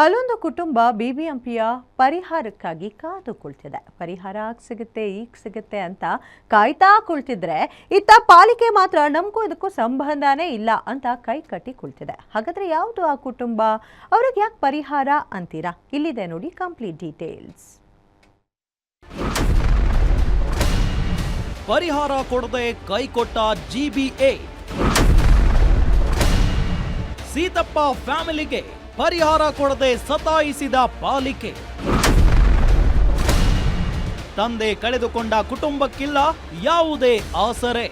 ಅಲ್ಲೊಂದು ಕುಟುಂಬ ಬಿಬಿಎಂಪಿಯ ಪರಿಹಾರಕ್ಕಾಗಿ ಕಾದು ಕುಳಿತಿದೆ ಪರಿಹಾರ ಆಗ್ ಸಿಗುತ್ತೆ, ಈಗ ಸಿಗುತ್ತೆ ಅಂತ ಕಾಯ್ತಾ ಕುಳಿತಿದ್ರೆ ಇತ್ತ ಪಾಲಿಕೆ ಮಾತ್ರ ನಮಗೂ ಇದಕ್ಕೂ ಸಂಬಂಧನೇ ಇಲ್ಲ ಅಂತ ಕೈ ಕಟ್ಟಿ ಕುಳಿತಿದೆ. ಹಾಗಾದ್ರೆ ಯಾವುದು ಆ ಕುಟುಂಬ? ಅವ್ರಿಗೆ ಯಾಕೆ ಪರಿಹಾರ ಅಂತೀರಾ? ಇಲ್ಲಿದೆ ನೋಡಿ ಕಂಪ್ಲೀಟ್ ಡೀಟೇಲ್ಸ್. ಪರಿಹಾರ ಕೊಡದೆ ಕೈಕೊಟ್ಟ ಜಿಬಿಎ ಸೀತಪ್ಪ ಫ್ಯಾಮಿಲಿಗೆ ಪರಿಹಾರ ಕೊಡದೆ ಸತಾಯಿಸಿದ ಪಾಲಿಕೆ. ತಂದೆ ಕಳೆದುಕೊಂಡ ಕುಟುಂಬಕ್ಕಿಲ್ಲ, ಯಾವುದೇ ಆಸರೆ.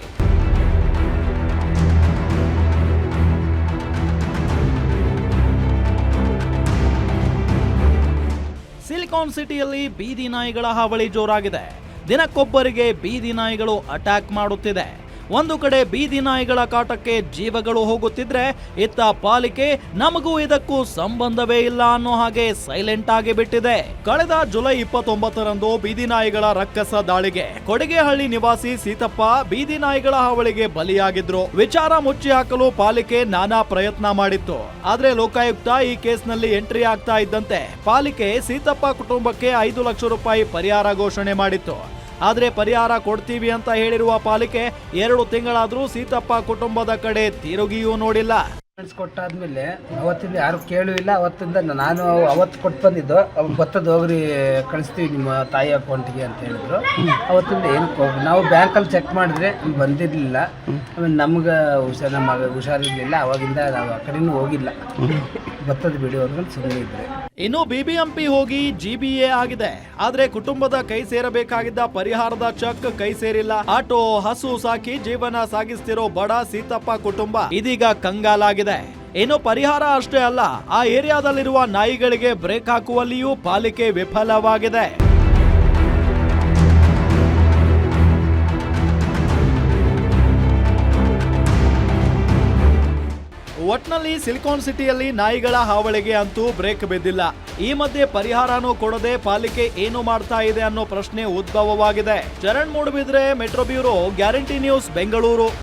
ಸಿಲಿಕಾನ್ ಸಿಟಿಯಲ್ಲಿ ಬೀದಿ ನಾಯಿಗಳ ಹಾವಳಿ ಜೋರಾಗಿದೆ. ದಿನಕ್ಕೊಬ್ಬರಿಗೆ ಬೀದಿ ನಾಯಿಗಳು ಅಟ್ಯಾಕ್ ಮಾಡುತ್ತಿದೆ. ಒಂದು ಕಡೆ ಬೀದಿ ನಾಯಿಗಳ ಕಾಟಕ್ಕೆ ಜೀವಗಳು ಹೋಗುತ್ತಿದ್ರೆ ಇತ್ತ ಪಾಲಿಕೆ ನಮಗೂ ಇದಕ್ಕೂ ಸಂಬಂಧವೇ ಇಲ್ಲ ಅನ್ನೋ ಹಾಗೆ ಸೈಲೆಂಟ್ ಆಗಿ ಬಿಟ್ಟಿದೆ. ಕಳೆದ ಜುಲೈ ಇಪ್ಪತ್ತೊಂಬತ್ತರಂದು ಬೀದಿ ನಾಯಿಗಳ ರಕ್ಕಸ ದಾಳಿಗೆ ಕೊಡಗೆಹಳ್ಳಿ ನಿವಾಸಿ ಸೀತಪ್ಪ ಬೀದಿ ನಾಯಿಗಳ ಹಾವಳಿಗೆ ಬಲಿಯಾಗಿದ್ರು. ವಿಚಾರ ಮುಚ್ಚಿ ಹಾಕಲು ಪಾಲಿಕೆ ನಾನಾ ಪ್ರಯತ್ನ ಮಾಡಿತ್ತು. ಆದ್ರೆ ಲೋಕಾಯುಕ್ತ ಈ ಕೇಸ್ನಲ್ಲಿ ಎಂಟ್ರಿ ಆಗ್ತಾ ಇದ್ದಂತೆ ಪಾಲಿಕೆ ಸೀತಪ್ಪ ಕುಟುಂಬಕ್ಕೆ ಐದು ಲಕ್ಷ ರೂಪಾಯಿ ಪರಿಹಾರ ಘೋಷಣೆ ಮಾಡಿತ್ತು. ಆದ್ರೆ ಪರಿಹಾರ ಕೊಡ್ತೀವಿ ಅಂತ ಹೇಳಿರುವ ಪಾಲಿಕೆ ಎರಡು ತಿಂಗಳಾದರೂ ಸೀತಪ್ಪ ಕುಟುಂಬದ ಕಡೆ ತಿರುಗಿಯೂ ನೋಡಿಲ್ಲ. ಕೊಟ್ಟಾದ್ಮೇಲೆ ಅವತ್ತಿಂದ ಯಾರು ಕೇಳೂ ಇಲ್ಲ. ಅವತ್ತಿಂದ ನಾನು ಅವತ್ತು ಕೊಟ್ಟು ಬಂದಿದ್ದು. ಅವ್ರು ಭತ್ತದ ಹೋಗ್ರಿ, ಕಳಿಸ್ತೀವಿ ನಿಮ್ಮ ತಾಯಿ ಅಕೌಂಟಿಗೆ ಅಂತ ಹೇಳಿದ್ರು. ಅವತ್ತಿಂದ ಏನು ನಾವು ಬ್ಯಾಂಕಲ್ಲಿ ಚೆಕ್ ಮಾಡಿದ್ರೆ ಬಂದಿರಲಿಲ್ಲ. ಆಮೇಲೆ ನಮ್ಗೆ ಹುಷಾರ್ ನಮ್ಮ ಹುಷಾರಿರಲಿಲ್ಲ ಅವಾಗಿಂದ ನಾವು ಆ ಕಡೆನೂ ಹೋಗಿಲ್ಲ. ಭತ್ತದ ಬಿಡಿಯೋರ್ಗು ಸುಮ್ಮನೆ ಇದ್ರೆ. ಇನ್ನು ಬಿಬಿಎಂಪಿ ಹೋಗಿ ಜಿಬಿಎ ಆಗಿದೆ. ಆದ್ರೆ ಕುಟುಂಬದ ಕೈ ಸೇರಬೇಕಾಗಿದ್ದ ಪರಿಹಾರದ ಚಕ್ ಕೈ ಸೇರಿಲ್ಲ. ಆಟೋ ಹಸು ಸಾಕಿ ಜೀವನ ಸಾಗಿಸ್ತಿರೋ ಬಡ ಸೀತಪ್ಪ ಕುಟುಂಬ ಇದೀಗ ಕಂಗಾಲಾಗಿದೆ. ಇನ್ನು ಪರಿಹಾರ ಅಷ್ಟೇ ಅಲ್ಲ, ಆ ಏರಿಯಾದಲ್ಲಿರುವ ನಾಯಿಗಳಿಗೆ ಬ್ರೇಕ್ ಹಾಕುವಲ್ಲಿಯೂ ಪಾಲಿಕೆ ವಿಫಲವಾಗಿದೆ. ಒಟ್ನಲ್ಲಿ ಸಿಲಿಕಾನ್ ಸಿಟಿಯಲ್ಲಿ ನಾಯಿಗಳ ಹಾವಳಿಗೆ ಅಂತೂ ಬ್ರೇಕ್ ಬಿದ್ದಿಲ್ಲ. ಈ ಮಧ್ಯೆ ಪರಿಹಾರನೂ ಕೊಡದೆ ಪಾಲಿಕೆ ಏನು ಮಾಡ್ತಾ ಇದೆ ಅನ್ನೋ ಪ್ರಶ್ನೆ ಉದ್ಭವವಾಗಿದೆ. Charan Moodbidri metro bureau, Guarantee News Bengaluru.